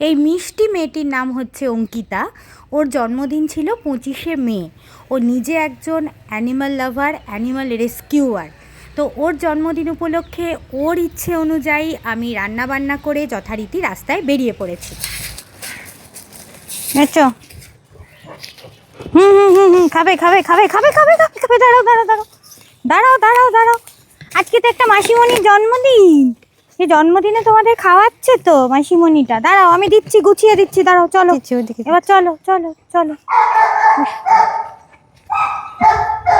এই মিষ্টি মেয়েটির নাম হচ্ছে অঙ্কিতা। ওর জন্মদিন ছিল পঁচিশে মে। ও নিজে একজন অ্যানিমাল লাভার অ্যানিমাল রেস্কিউয়ার তো ওর জন্মদিন উপলক্ষে ওর ইচ্ছে অনুযায়ী আমি রান্না বান্না করে যথারীতি রাস্তায় বেরিয়ে পড়েছি। হুম হুম হুম হুম, খাবে খাবে খাবে খাবে খাবে খাবে খাবে, দাঁড়াও দাঁড়াও দাঁড়াও। দাঁড়াও দাঁড়াও দাঁড়াও। আজকে তো একটা মাসিমণির জন্মদিন। এই জন্মদিনে তোমাদের খাওয়াচ্ছে তো মাসিমণিটা। দাঁড়াও আমি দিচ্ছি গুছিয়ে দিচ্ছি দাঁড়াও চলো। এবার চলো চলো চলো।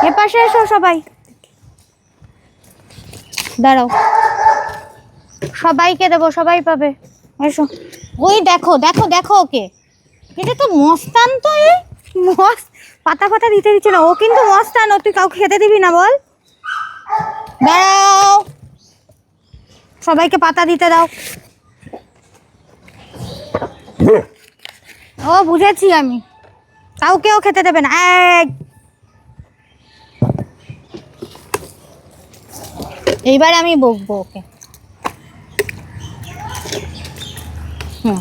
এ পাশে এসো সবাই। দাঁড়াও। সবাইকে দেবো সবাই পাবে। এসো। ওই দেখো দেখো দেখো ওকে। এটা তো মস্তান তো এ মস্ত পাতা পাতা দিতে দিচ্ছে না। ও কিন্তু মস্তান ও তুই কাউকে খেতে দিবি না বল। দাঁড়াও। সবাইকে পাতা দিতে দাও। ও বুঝেছি আমি। কাউকেও খেতে দেবে না। এই। এইবার আমি বকবো ওকে। হুম।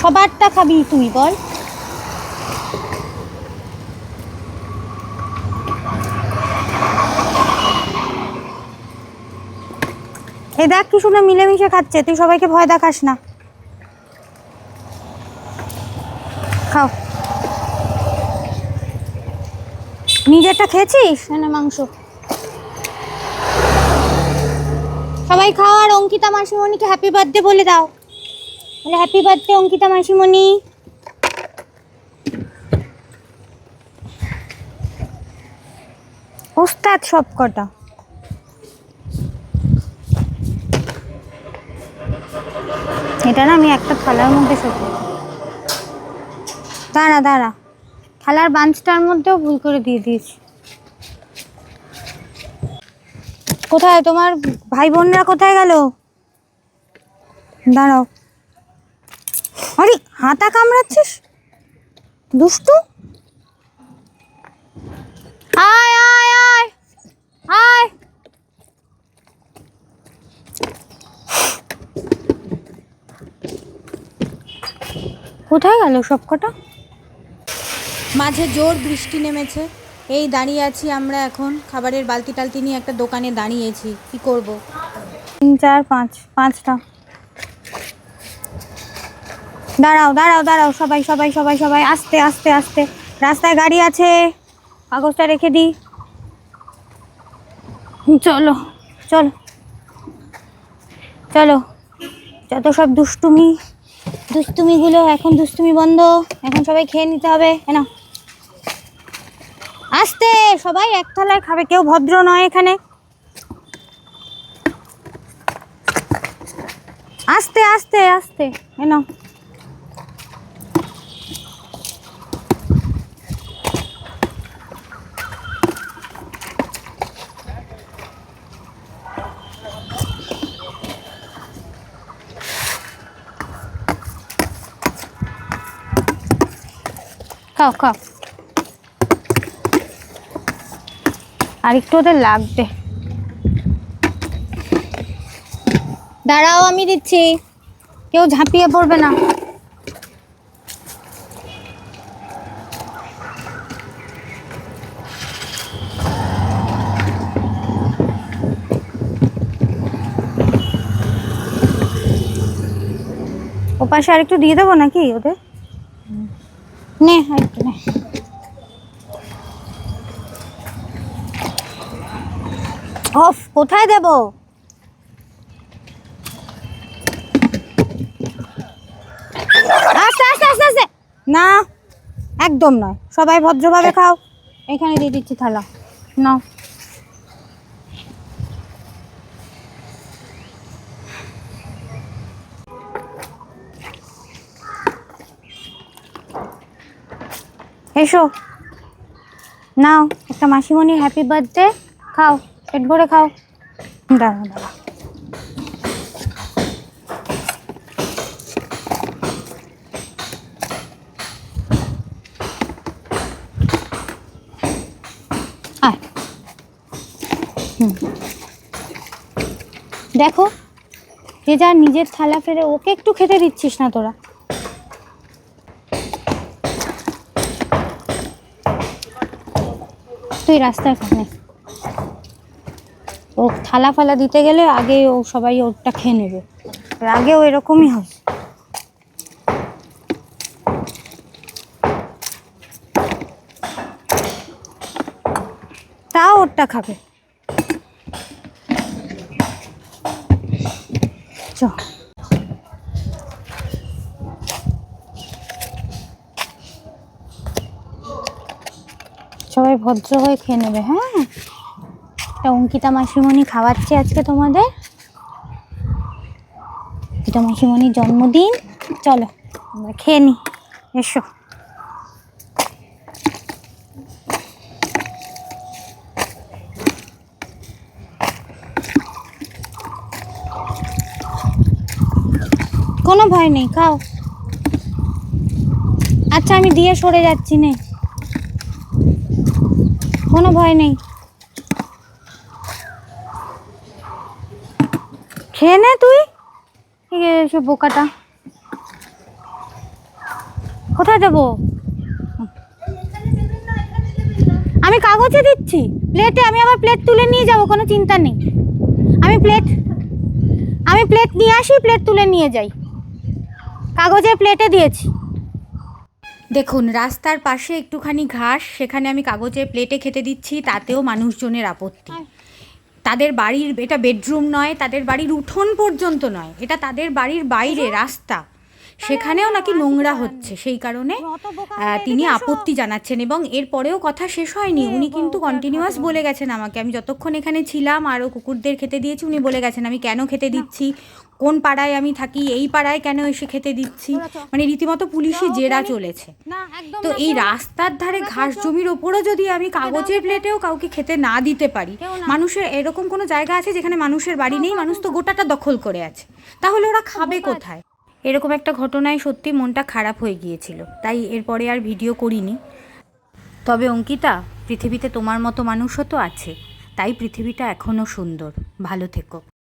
সবারটা খাবি তুই বল। এই দেখ কি শুনে মিলেমিশে খাচ্ছে তুই সবাইকে ভয় দেখাস না। খাও। নিজেরটা খেয়েছিস? না মাংস। সবাই খাও আর অঙ্কিতা মাসিমণিকে হ্যাপি বার্থডে বলে দাও। বলে হ্যাপি বার্থডে অঙ্কিতা মাসিমণি। ওস্তাদ সব কটা এটা না আমি একটা থালার মধ্যে সত্যি দাঁড়া দাঁড়া। থালার বাঞ্চটার মধ্যেও ভুল করে দিয়ে দিয়েছি। কোথায়? তোমার ভাই বোনরা কোথায় গেল? দাঁড়াও। আরে, হাতা কামড়াচ্ছিস? দুষ্টু? আয় আয় আয় আয়। কোথায় গেল সব কটা মাঝে জোর বৃষ্টি নেমেছে। এই দাঁড়িয়ে আছি আমরা এখন। খাবারের বালতি টালতি নিয়ে একটা দোকানে দাঁড়িয়েছি। কি করব? তিন চার পাঁচ পাঁচটা। দাঁড়াও দাঁড়াও দাঁড়াও। সবাই সবাই সবাই সবাই। আস্তে আস্তে আস্তে। রাস্তায় গাড়ি আছে। কাগজটা রেখে দিই। চলো চলো। চলো। যত সব দুষ্টুমি দুষ্টুমিগুলো, এখন দুস্তুমি বন্ধ। এখন সবাই খেয়ে নিতে হবে। কেন আসতে, সবাই এক থালায় খাবে, কেউ ভদ্র নয় এখানে। আস্তে আস্তে আস্তে এনো খাও খাও। আর একটু ওদের লাগবে। দাঁড়াও আমি দিচ্ছি। কেউ ঝাঁপিয়ে পড়বে না। ওপাশে পাশে আর একটু দিয়ে দেবো নাকি ওদের? নে একটু নে। অফ, কোথায় দেব? আস্তে আস্তে আস্তে আস্তে। না, একদম নয়। সবাই ভদ্রভাবে খাও। এখানে দিয়ে দিচ্ছি থালা। নাও। এসো। নাও, একটা মাসিমণির হ্যাপি বার্থডে খাও, পেট ভরে খাও। দাঁড়া দাঁড়া দেখো, যে যার নিজের থালা ফেরে ওকে একটু খেতে দিচ্ছিস না তোরা। তুই রাস্তায় খানে ও থালা ফালা দিতে গেলে আগে ও সবাই ওরটা খেয়ে নেবে। আর আগে ও এরকমই হয়। তাও ওরটা খাবে। সবাই ভদ্র হয়ে খেয়ে নেবে হ্যাঁ? এটা অঙ্কিতা মাসিমণি খাওয়াচ্ছে আজকে তোমাদের? অঙ্কিতা মাসিমণির জন্মদিন। চলো, আমরা খেয়ে নিই এসো। কোনো ভয় নেই, খাও। আচ্ছা আমি দিয়ে সরে যাচ্ছি, নে। কোনো ভয় নেই। খেয়ে নে তুই। বোকাটা। কোথায় দেবো? আমি কাগজে দিচ্ছি। প্লেটে আমি আবার প্লেট তুলে নিয়ে যাব, কোনো চিন্তা নেই। আমি প্লেট আমি প্লেট নিয়ে আসি প্লেট তুলে নিয়ে যাই। কাগজের প্লেটে দিয়েছি। দেখুন, রাস্তার পাশে একটুখানি ঘাস, সেখানে আমি কাগজের প্লেটে খেতে দিচ্ছি, তাতেও মানুষজনের আপত্তি। তাদের বাড়ির, এটা বেডরুম নয়, তাদের বাড়ির উঠোন পর্যন্ত নয়, এটা তাদের বাড়ির বাইরে, রাস্তা। সেখানেও নাকি নোংরা হচ্ছে, সেই কারণে তিনি আপত্তি জানাচ্ছেন এবং এরপরেও কথা শেষ হয়নি। উনি কিন্তু কন্টিনিউয়াস বলে গেছেন আমাকে। আমি যতক্ষণ এখানে ছিলাম, আরও কুকুরদের খেতে দিয়েছি, উনি বলে গেছেন, আমি কেন খেতে দিচ্ছি? কোন পাড়ায় আমি থাকি এই পাড়ায় কেন এসে খেতে দিচ্ছি? মানে রীতিমতো পুলিশি জেরা চলেছে। তো এই রাস্তার ধারে ঘাস জমির ওপরও যদি আমি কাগজের প্লেটেও কাউকে খেতে না দিতে পারি মানুষের এরকম কোনো জায়গা আছে যেখানে মানুষের বাড়ি নেই? মানুষ তো গোটাটা দখল করে আছে। তাহলে ওরা খাবে কোথায়? এরকম একটা ঘটনায় সত্যি মনটা খারাপ হয়ে গিয়েছিল। তাই এরপরে আর ভিডিও করিনি। তবে অঙ্কিতা পৃথিবীতে তোমার মতো মানুষও তো আছে। তাই পৃথিবীটা এখনও সুন্দর। ভালো থেকো।